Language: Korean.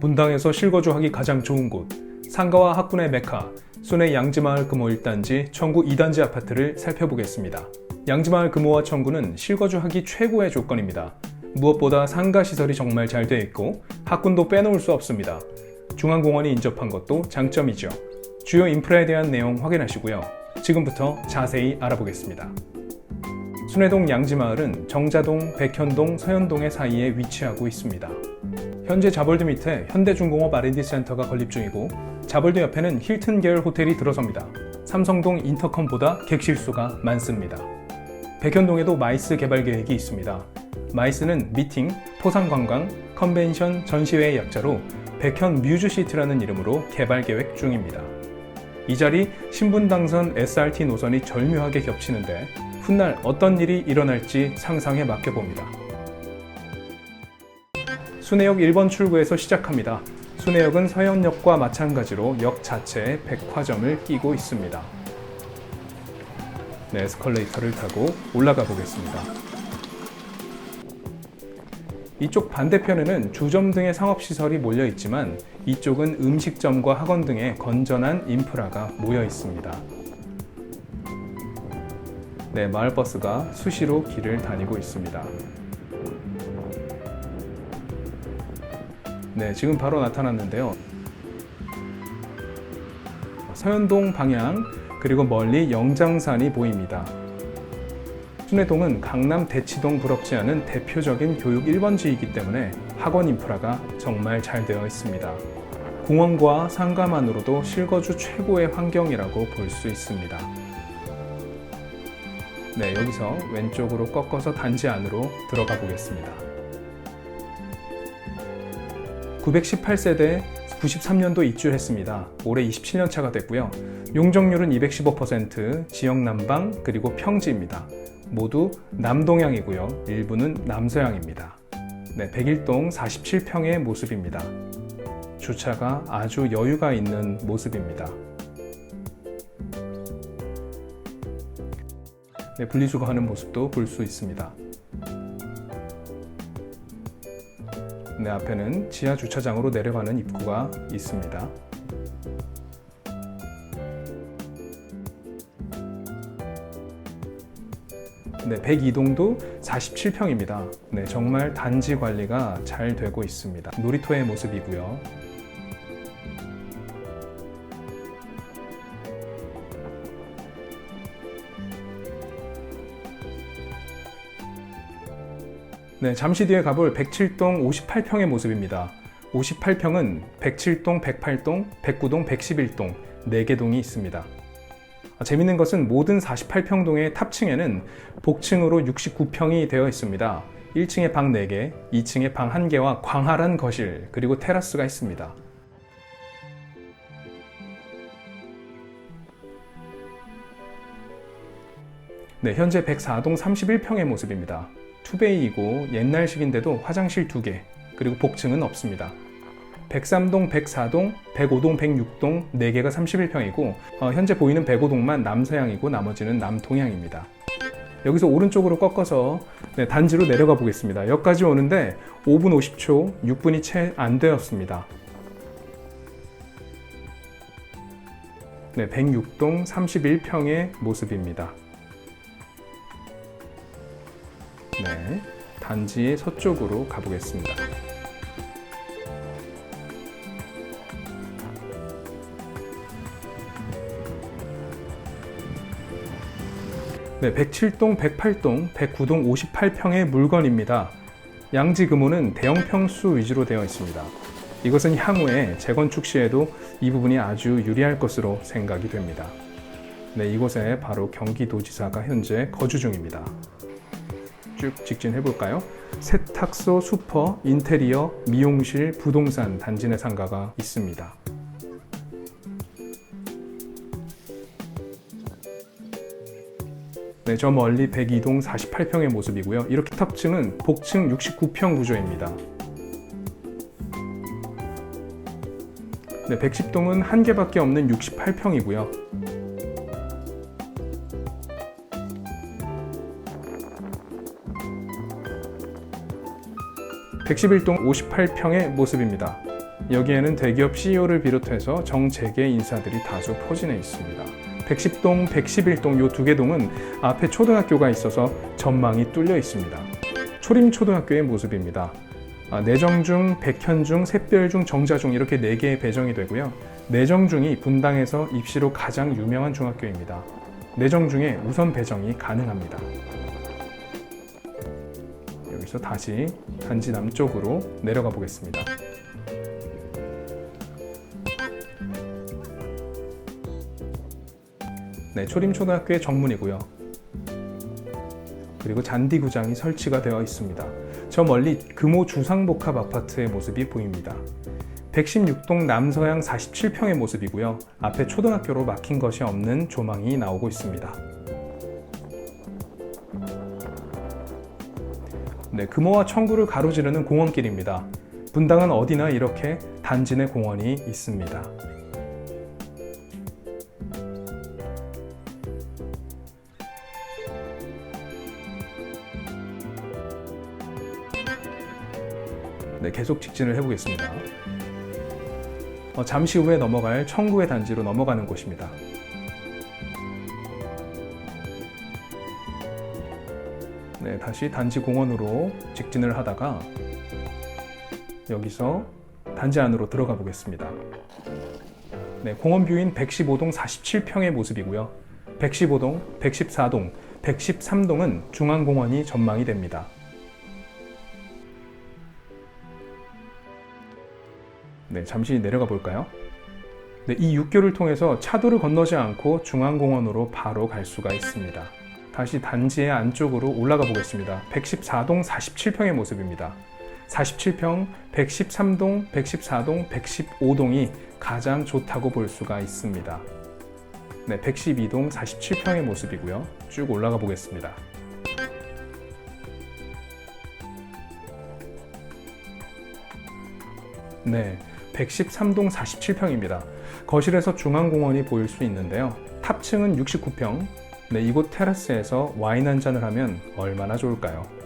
분당에서 실거주하기 가장 좋은 곳 상가와 학군의 메카 순회 양지마을 금호 1단지 청구 2단지 아파트를 살펴보겠습니다. 양지마을 금호와 청구는 실거주하기 최고의 조건입니다. 무엇보다 상가 시설이 정말 잘 되어 있고 학군도 빼놓을 수 없습니다. 중앙공원이 인접한 것도 장점이죠. 주요 인프라에 대한 내용 확인하시고요. 지금부터 자세히 알아보겠습니다. 순회동 양지마을은 정자동, 백현동, 서현동의 사이에 위치하고 있습니다. 현재 자벌드 밑에 현대중공업 R&D 센터가 건립 중이고 자벌드 옆에는 힐튼 계열 호텔이 들어섭니다. 삼성동 인터컴보다 객실수가 많습니다. 백현동에도 마이스 개발 계획이 있습니다. 마이스는 미팅, 토상관광, 컨벤션, 전시회의 약자로 백현 뮤즈시티라는 이름으로 개발 계획 중입니다. 이 자리 신분 당선 SRT 노선이 절묘하게 겹치는데 훗날 어떤 일이 일어날지 상상에 맡겨봅니다. 순회역 1번 출구에서 시작합니다. 순회역은 서현역과 마찬가지로 역 자체에 백화점을 끼고 있습니다. 네, 에스컬레이터를 타고 올라가 보겠습니다. 이쪽 반대편에는 주점 등의 상업시설이 몰려 있지만 이쪽은 음식점과 학원 등의 건전한 인프라가 모여 있습니다. 네, 마을버스가 수시로 길을 다니고 있습니다. 네, 지금 바로 나타났는데요. 서현동 방향, 그리고 멀리 영장산이 보입니다. 순회동은 강남 대치동 부럽지 않은 대표적인 교육 1번지이기 때문에 학원 인프라가 정말 잘 되어 있습니다. 공원과 상가만으로도 실거주 최고의 환경이라고 볼 수 있습니다. 네, 여기서 왼쪽으로 꺾어서 단지 안으로 들어가 보겠습니다. 918세대 93년도 입주했습니다. 올해 27년 차가 됐고요. 용적률은 215%, 지역 난방 그리고 평지입니다. 모두 남동향이고요. 일부는 남서향입니다. 네, 101동 47평의 모습입니다. 주차가 아주 여유가 있는 모습입니다. 분리수거하는 모습도 볼 수 있습니다. 네, 앞에는 지하 주차장으로 내려가는 입구가 있습니다. 네, 102동도 47평입니다. 네, 정말 단지 관리가 잘 되고 있습니다. 놀이터의 모습이고요. 네, 잠시 뒤에 가볼 107동 58평의 모습입니다. 58평은 107동, 108동, 109동, 111동 4개 동이 있습니다. 아, 재밌는 것은 모든 48평동의 탑층에는 복층으로 69평이 되어 있습니다. 1층에 방 4개, 2층에 방 1개와 광활한 거실, 그리고 테라스가 있습니다. 네, 현재 104동 31평의 모습입니다. 투베이이고 옛날식인데도 화장실 2개, 그리고 복층은 없습니다. 103동, 104동, 105동, 106동 4개가 31평이고 어, 현재 보이는 105동만 남서향이고 나머지는 남동향입니다. 여기서 오른쪽으로 꺾어서 네, 단지로 내려가 보겠습니다. 여기까지 오는데 5분 50초, 6분이 채 안 되었습니다. 네, 106동 31평의 모습입니다. 네, 단지의 서쪽으로 가보겠습니다. 네, 107동, 108동, 109동 58평의 물건입니다. 양지 금호는 대형 평수 위주로 되어 있습니다. 이것은 향후에 재건축 시에도 이 부분이 아주 유리할 것으로 생각이 됩니다. 네, 이곳에 바로 경기도지사가 현재 거주 중입니다. 쭉 직진해 볼까요? 세탁소, 슈퍼, 인테리어, 미용실, 부동산 단지 내 상가가 있습니다. 네, 저 멀리 102동 48평의 모습이고요. 이렇게 탑층은 복층 69평 구조입니다. 네, 110동은 한 개밖에 없는 68평이고요. 111동 58평의 모습입니다. 여기에는 대기업 CEO를 비롯해서 정재계 인사들이 다수 포진해 있습니다. 110동, 111동 요 두 개 동은 앞에 초등학교가 있어서 전망이 뚫려 있습니다. 초림초등학교의 모습입니다. 아, 내정중, 백현중, 샛별중, 정자중 이렇게 네 개의 배정이 되고요. 내정중이 분당에서 입시로 가장 유명한 중학교입니다. 내정중에 우선 배정이 가능합니다. 여기서 다시 단지 남쪽으로 내려가 보겠습니다. 네, 초림초등학교의 정문이고요. 그리고 잔디구장이 설치가 되어 있습니다. 저 멀리 금호 주상복합 아파트의 모습이 보입니다. 116동 남서양 47평의 모습이고요. 앞에 초등학교로 막힌 것이 없는 조망이 나오고 있습니다. 네, 금호와 청구를 가로지르는 공원길입니다. 분당은 어디나 이렇게 단지 내 공원이 있습니다. 네, 계속 직진을 해보겠습니다. 어, 잠시 후에 넘어갈 청구의 단지로 넘어가는 곳입니다. 네, 다시 단지 공원으로 직진을 하다가 여기서 단지 안으로 들어가 보겠습니다. 네, 공원 뷰인 115동 47평의 모습이고요. 115동, 114동, 113동은 중앙공원이 전망이 됩니다. 네, 잠시 내려가 볼까요? 네, 이 육교를 통해서 차도를 건너지 않고 중앙공원으로 바로 갈 수가 있습니다. 다시 단지의 안쪽으로 올라가 보겠습니다. 114동 47평의 모습입니다. 47평, 113동, 114동, 115동이 가장 좋다고 볼 수가 있습니다. 네, 112동 47평의 모습이고요. 쭉 올라가 보겠습니다. 네, 113동 47평입니다. 거실에서 중앙공원이 보일 수 있는데요. 탑층은 69평. 네, 이곳 테라스에서 와인 한 잔을 하면 얼마나 좋을까요?